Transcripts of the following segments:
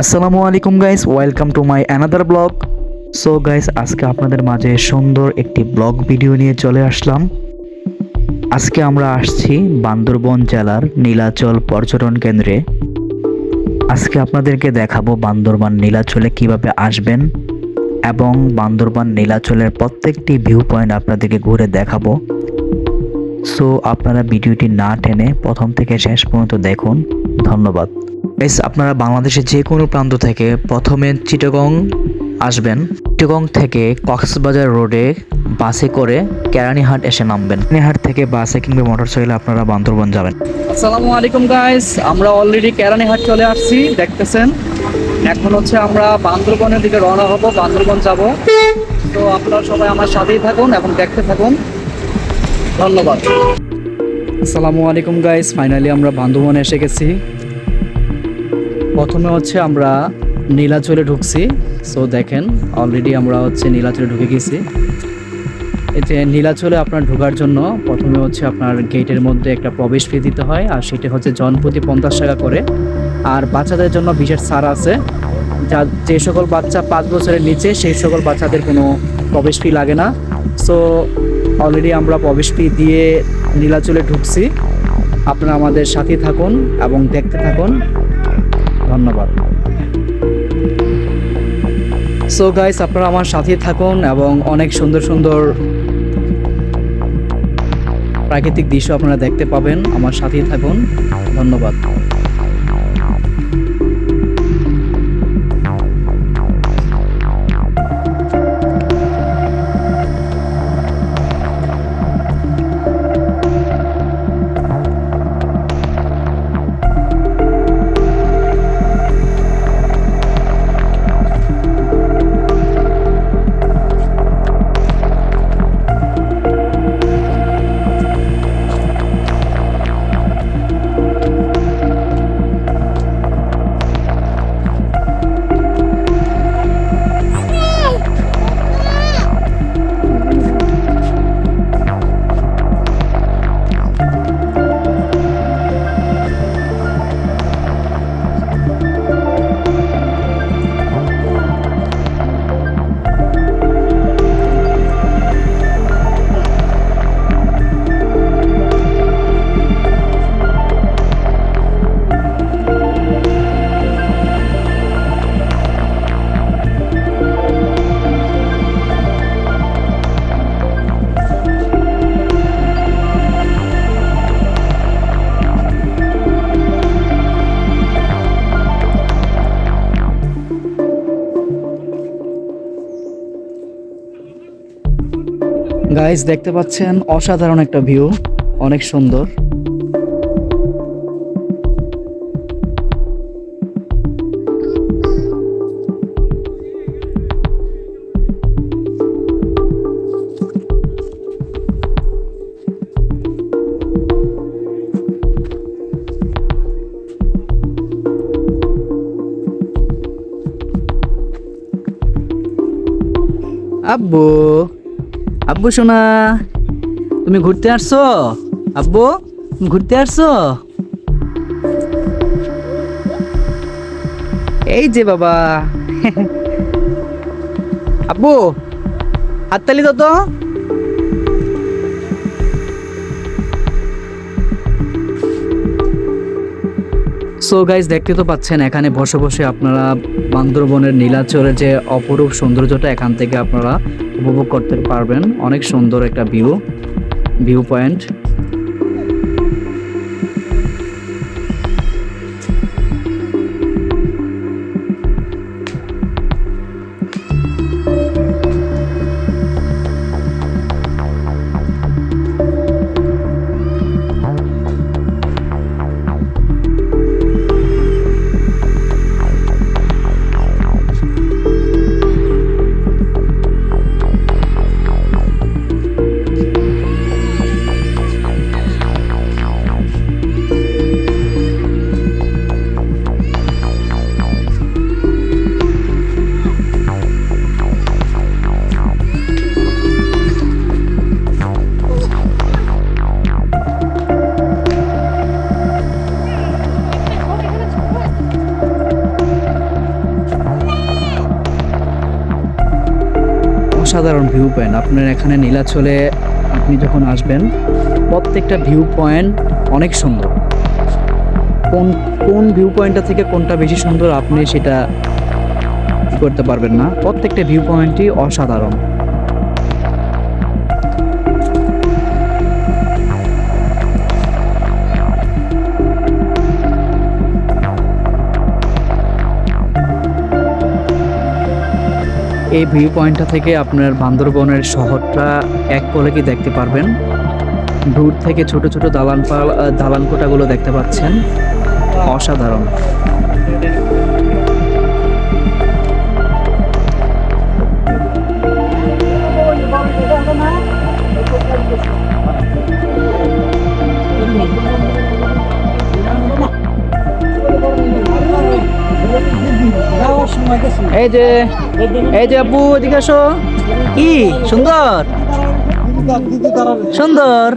আসসালামু আলাইকুম guys welcome to my another blog so guys আজকে আপনাদের মাঝে সুন্দর একটি ব্লগ ভিডিও নিয়ে চলে আসলাম। আজকে আমরা আসছি বান্দরবন জেলার নীলাচল পর্যটন কেন্দ্রে। আজকে আপনাদেরকে দেখাবো বান্দরবান নীলাচলে কীভাবে আসবেন এবং বান্দরবান নীলাচলের প্রত্যেকটি ভিউ পয়েন্ট আপনাদেরকে ঘুরে দেখাবো। সো আপনারা ভিডিওটি না টেনে প্রথম থেকে শেষ পর্যন্ত দেখুন। ধন্যবাদ। বেশ আপনারা বাংলাদেশের যে কোনো প্রান্ত থেকে প্রথমে চিটাগং আসবেন। চিটাগং থেকে কক্সবাজার রোডে বাসে করে কেরানীহাট এসে নামবেন। কেরানীহাট থেকে বাসে কিংবা মোটরসাইকেলে আপনারা বান্দরবন যাবেন। আসসালামু আলাইকুম গাইস আমরা অলরেডি কেরানীহাট চলে আসছি দেখতেছেন? এখন হচ্ছে আমরা বান্দরবনের দিকে রওনা হব বান্দরবন যাব। তো আপনারা সবাই আমার সাথেই থাকুন এবং দেখতে থাকুন। ধন্যবাদ। আসসালামু আলাইকুম গাইস ফাইনালি আমরা বান্দরবনে এসে গেছি। প্রথমে হচ্ছে আমরা নীলাচলে ঢুকছি। সো দেখেন অলরেডি আমরা হচ্ছে নীলাচলে ঢুকে গেছি। এতে নীলাচলে আপনার ঢোকার জন্য প্রথমে হচ্ছে আপনার গেটের মধ্যে একটা প্রবেশ ফি দিতে হয়, আর সেটা হচ্ছে জনপ্রতি পঞ্চাশ টাকা করে। আর বাচ্চাদের জন্য বিশেষ ছাড় আছে। যা যে সকল বাচ্চা পাঁচ বছরের নিচে, সেই সকল বাচ্চাদের কোনো প্রবেশ ফি লাগে না। সো অলরেডি আমরা প্রবেশ ফি দিয়ে নীলাচলে ঢুকছি। আপনারা আমাদের সাথে থাকুন এবং দেখতে থাকুন। ধন্যবাদ। সো গাইস আপনারা আমার সাথে থাকুন এবং অনেক সুন্দর সুন্দর প্রাকৃতিক দৃশ্য আপনারা দেখতে পাবেন। আমার সাথেই থাকুন। ধন্যবাদ। গাইস দেখতে পাচ্ছেন অসাধারণ একটা ভিউ অনেক সুন্দর। আব্বু। আব্বু সোনা, তুমি ঘুরতে আসছো? আব্বু ঘুরতে আসছো? এই যে বাবা। আব্বু, হাততালি দাও তো। সো গাইজ দেখতে তো পাচ্ছেন, এখানে বসে বসে আপনারা বান্দরবনের নীলাচরের যে অপরূপ সৌন্দর্যটা এখান থেকে আপনারা উপভোগ করতে পারবেন। অনেক সুন্দর একটা ভিউ ভিউ পয়েন্ট অসাধারণ ভিউ পয়েন্ট আপনার এখানে নীলাচলে আপনি যখন আসবেন, প্রত্যেকটা ভিউ পয়েন্ট অনেক সুন্দর। কোন কোন ভিউ পয়েন্টটা থেকে কোনটা বেশি সুন্দর আপনি সেটা করতে পারবেন না। প্রত্যেকটা ভিউ পয়েন্টই অসাধারণ। এই ভিউ পয়েন্টটা থেকে আপনার বান্দরবনের শহরটা এক পলকে দেখতে পারবেন? দূর থেকে ছোট ছোট দালান দালান কোটাগুলো দেখতে পাচ্ছেন। অসাধারণ। এই যে এই যে আব্বু এদিকে কি? সুন্দর? সুন্দর।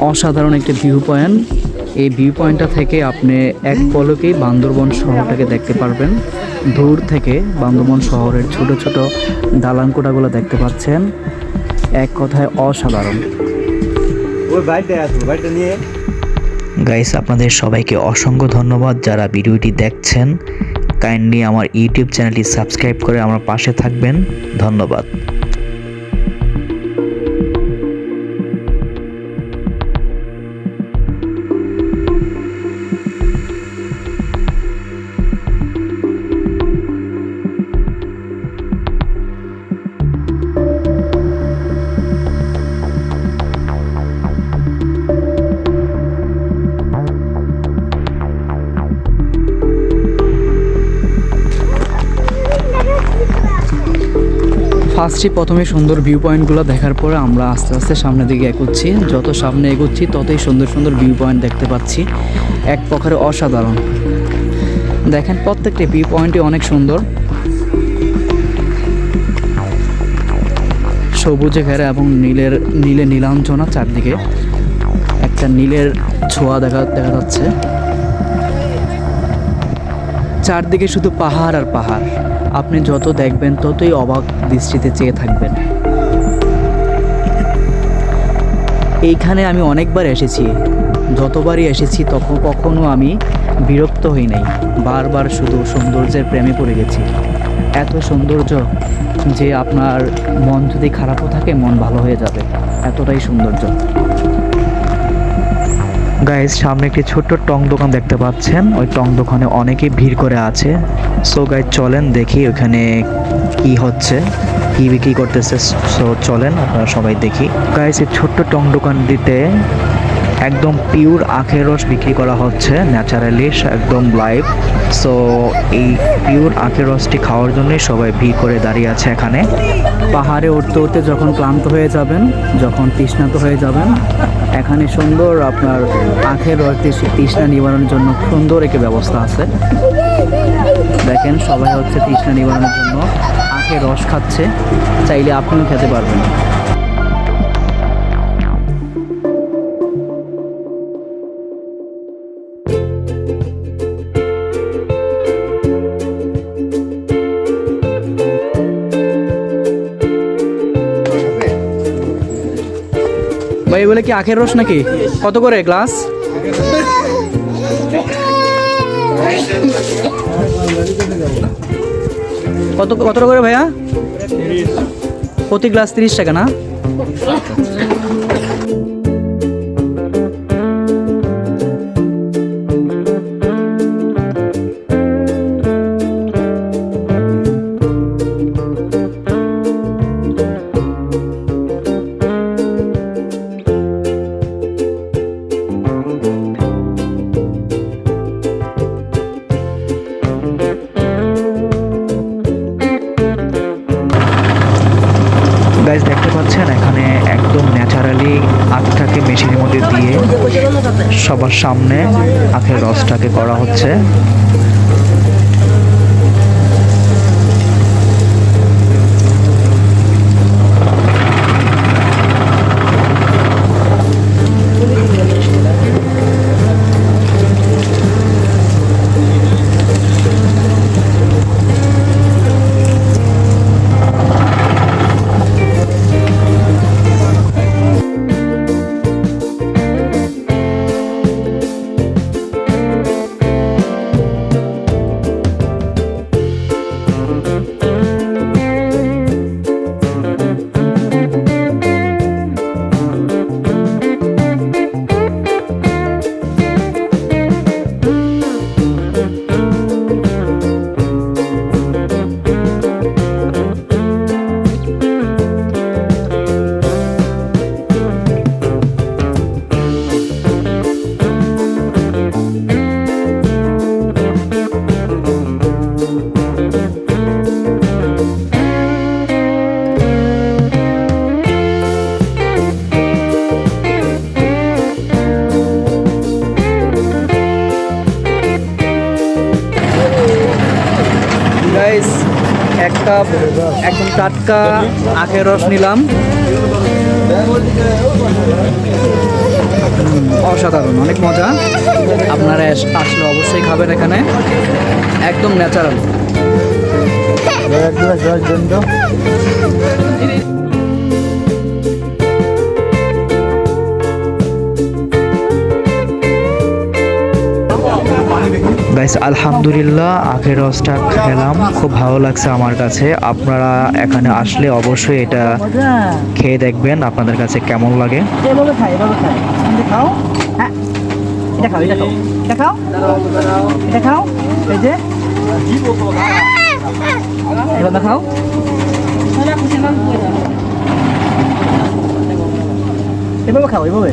অসাধারণ একটি ভিউ পয়েন্ট এই ভিউ পয়েন্টটা থেকে আপনি এক পলকেই বান্দরবন শহরটাকে দেখতে পারবেন। দূর থেকে বান্দরবন শহরের ছোট ছোট দালান কোটাগুলো দেখতে পাচ্ছেন। এক কথায় অসাধারণ। গাইস আপনাদের সবাইকে অসংখ্য ধন্যবাদ যারা ভিডিওটি দেখছেন। কাইন্ডলি আমার ইউটিউব চ্যানেলটি সাবস্ক্রাইব করে আমার পাশে থাকবেন। ধন্যবাদ। ফার্স্টে প্রথমে সুন্দর ভিউ পয়েন্টগুলো দেখার পরে আমরা আস্তে আস্তে সামনের দিকে এগোচ্ছি। যত সামনে এগোচ্ছি, ততই সুন্দর সুন্দর ভিউ পয়েন্ট দেখতে পাচ্ছি। এক প্রকারে অসাধারণ। দেখেন, প্রত্যেকটি ভিউ পয়েন্টই অনেক সুন্দর। সবুজে ঘেরা এবং নীলের, নীলে নীলাঞ্জনা চারদিকে। একটা নীলের ছোঁয়া দেখা দেখা যাচ্ছে। চারদিকে শুধু পাহাড় আর পাহাড়। আপনি যত দেখবেন, ততই অবাক দৃষ্টিতে চেয়ে থাকবেন। এইখানে আমি অনেকবার এসেছি। যতবারই এসেছি, তখন কখনো আমি বিরক্ত হই নাই। বারবার শুধু সৌন্দর্যের প্রেমে পড়ে গেছি। এত সৌন্দর্য যে আপনার মন যদি খারাপও থাকে, মন ভালো হয়ে যাবে। এতটাই সৌন্দর্য। গাইস সামনে একটি ছোট্ট টং দোকান দেখতে পাচ্ছেন। ওই টং দোকানে অনেকে ভিড় করে আছে। সো গাইজ চলেন দেখি ওখানে কি হচ্ছে, কি বিক্রি করতেছে। সো চলেন আপনারা সবাই দেখি। গাইজ এই ছোট্ট টং দোকানটিতে একদম পিওর আখের রস বিক্রি করা হচ্ছে ন্যাচারালি একদম লাইভ সো এই পিওর আখের রসটি খাওয়ার জন্যই সবাই ভিড় করে দাঁড়িয়ে আছে এখানে। পাহাড়ে উঠতে উঠতে যখন ক্লান্ত হয়ে যাবেন, যখন তৃষ্ণাত হয়ে যাবেন, এখানে সুন্দর আপনার আখের রস তৃষ্ণা নিবারণের জন্য সুন্দর একটি ব্যবস্থা আছে। দেখেন সবাই হচ্ছে তৃষ্ণা নিবারণের জন্য আখের রস খাচ্ছে, চাইলে আপনিও খেতে পারবেন। বলে কি আখের রস নাকি? কত করে গ্লাস? কত কত করে ভাইয়া? প্রতি গ্লাস তিরিশ টাকা না? একদম টাটকা আখের রস নিলাম। অসাধারণ, অনেক মজা। আপনারা আসলে অবশ্যই খাবেন এখানে। একদম ন্যাচারাল। গাইস আলহামদুলিল্লাহ, আখের রসটা খেলাম। খুব ভালো লাগছে আমার কাছে। আপনারা এখানে আসলে অবশ্যই এটা খেয়ে দেখবেন, আপনাদের কাছে কেমন লাগে। এভাবে খাও। এভাবে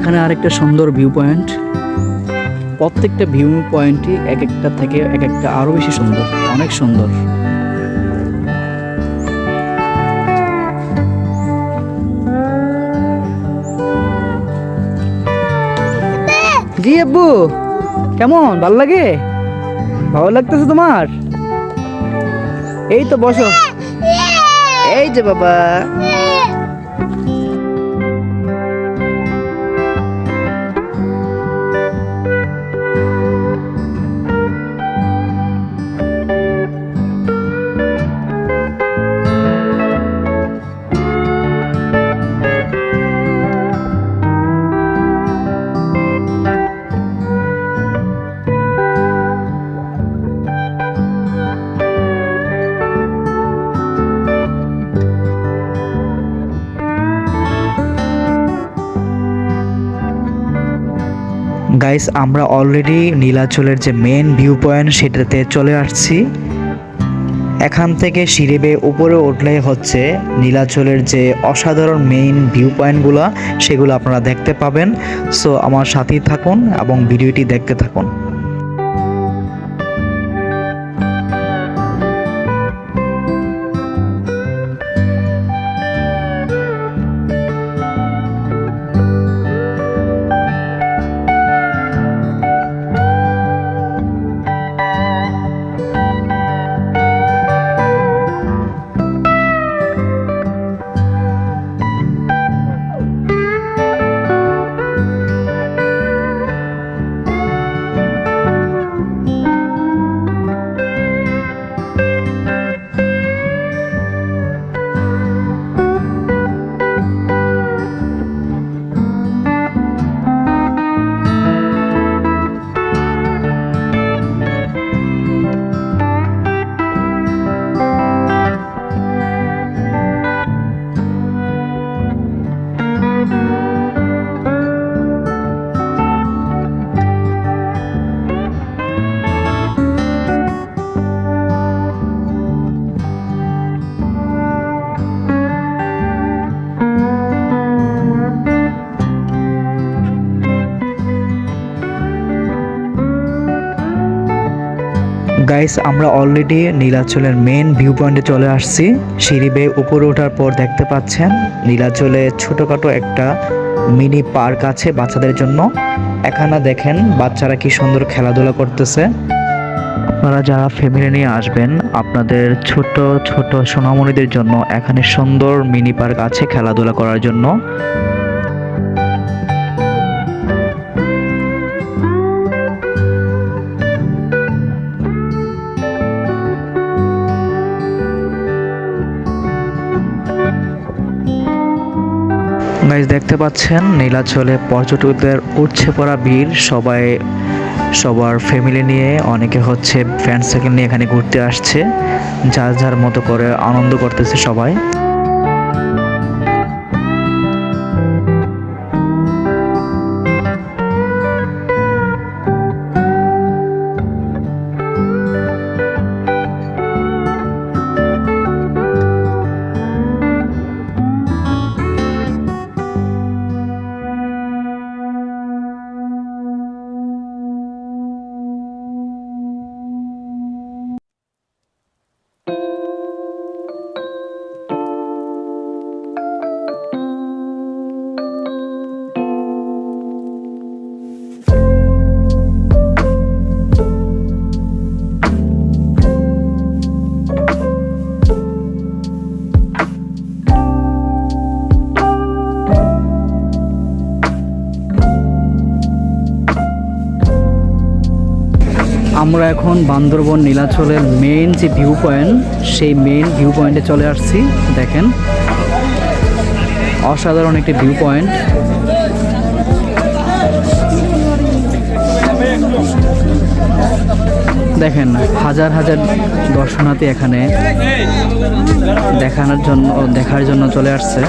এখানে আরেকটা সুন্দর ভিউ পয়েন্ট প্রত্যেকটা ভিউ পয়েন্টই এক একটা থেকে এক একটা আরও বেশি সুন্দর, অনেক সুন্দর। জি আব্বু, কেমন? ভালো লাগে? ভালো লাগতেছে তোমার? এই তো বসো। এই যে বাবা। গাইস আমরা অলরেডি নীলাচলের যে মেন ভিউ পয়েন্ট সেটাতে চলে আসছি। এখান থেকে সিঁড়ি বেয়ে উপরে উঠলে হচ্ছে নীলাচলের যে অসাধারণ মেইন ভিউ পয়েন্টগুলো সেগুলো আপনারা দেখতে পাবেন। সো আমার সাথেই থাকুন এবং ভিডিওটি দেখতে থাকুন। গাইস আমরা অলরেডি নীলাচলের মেন ভিউ পয়েন্টে চলে আসছি। সিঁড়ি বেয়ে উপরে ওঠার পর দেখতে পাচ্ছেন, নীলাচলে ছোটোখাটো একটা মিনি পার্ক আছে বাচ্চাদের জন্য। এখানে দেখেন বাচ্চারা কি সুন্দর খেলাধুলা করতেছে। আপনারা যারা ফ্যামিলি নিয়ে আসবেন, আপনাদের ছোট ছোট সোনামণিদের জন্য এখানে সুন্দর মিনি পার্ক আছে খেলাধুলা করার জন্য। গাইজ দেখতে পাচ্ছেন, নীলাচলে পর্যটকদের উঠছে পড়া ভিড়। সবাই, সবার ফ্যামিলি নিয়ে, অনেকে হচ্ছে ফ্রেন্ড সার্কেল নিয়ে এখানে ঘুরতে আসছে। যার যার মতো করে আনন্দ করতেছে সবাই। এখন বান্দরবন, নীলাচলের মেন যে ভিউ পয়েন্ট সেই মেন ভিউ পয়েন্টে চলে আসছি, দেখেন। অসাধারণ একটি ভিউ পয়েন্ট দেখেন, হাজার হাজার দর্শনার্থী এখানে দেখানোর জন্য, দেখার জন্য চলে আসছে।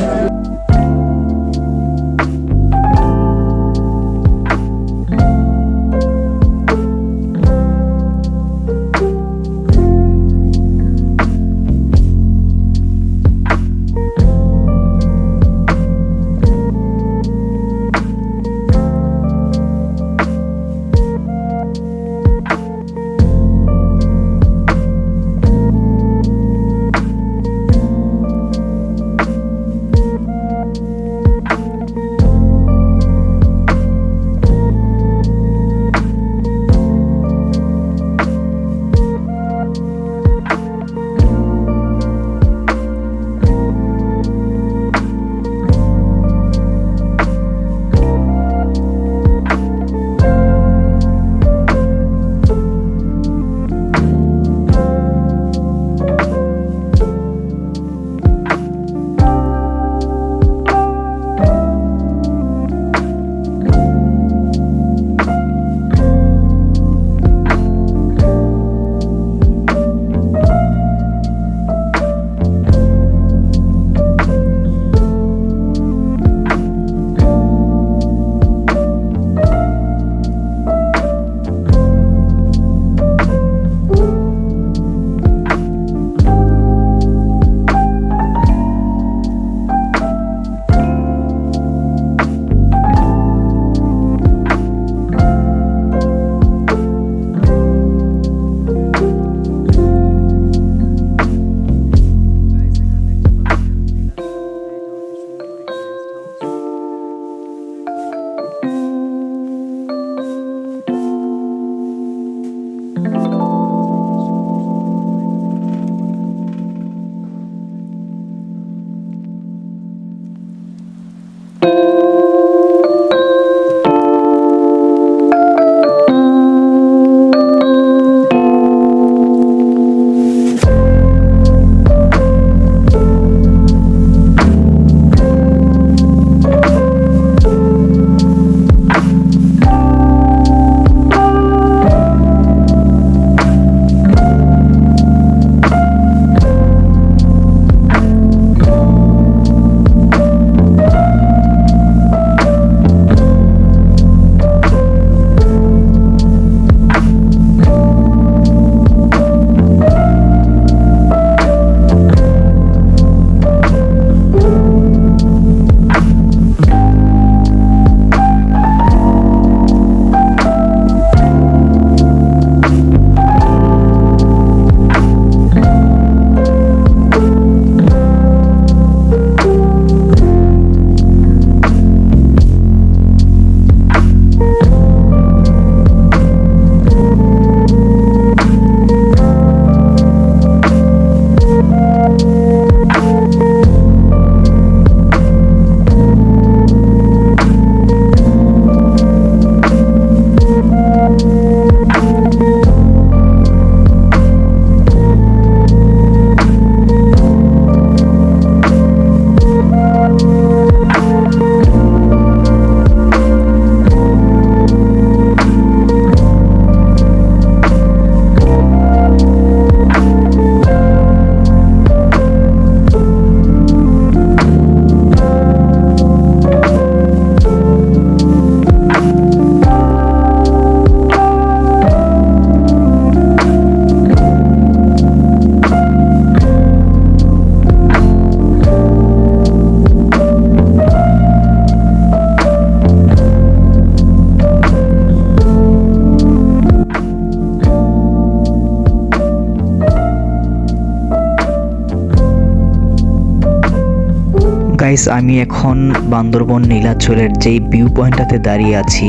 গাইস আমি এখন বান্দরবন নীলাচলের যেই ভিউ পয়েন্টটাতে দাঁড়িয়ে আছি,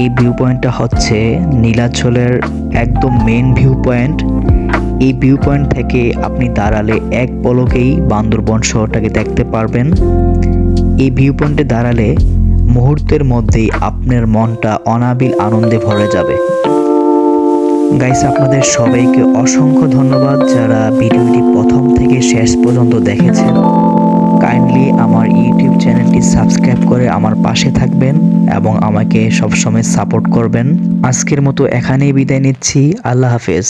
এই ভিউ পয়েন্টটা হচ্ছে নীলাচলের একদম মেন ভিউ পয়েন্ট এই ভিউ পয়েন্ট থেকে আপনি দাঁড়ালে এক পলকেই বান্দরবন শহরটাকে দেখতে পারবেন। এই ভিউ পয়েন্টে দাঁড়ালে মুহূর্তের মধ্যেই আপনার মনটা অনাবিল আনন্দে ভরে যাবে। গাইস আপনাদের সবাইকে অসংখ্য ধন্যবাদ যারা ভিডিওটি প্রথম থেকে শেষ পর্যন্ত দেখেছেন। কাইন্ডলি আমার ইউটিউব চ্যানেলটি সাবস্ক্রাইব করে আমার পাশে থাকবেন এবং আমাকে সবসময় সাপোর্ট করবেন। আজকের মতো এখানেই বিদায় নিচ্ছি। আল্লাহ হাফেজ।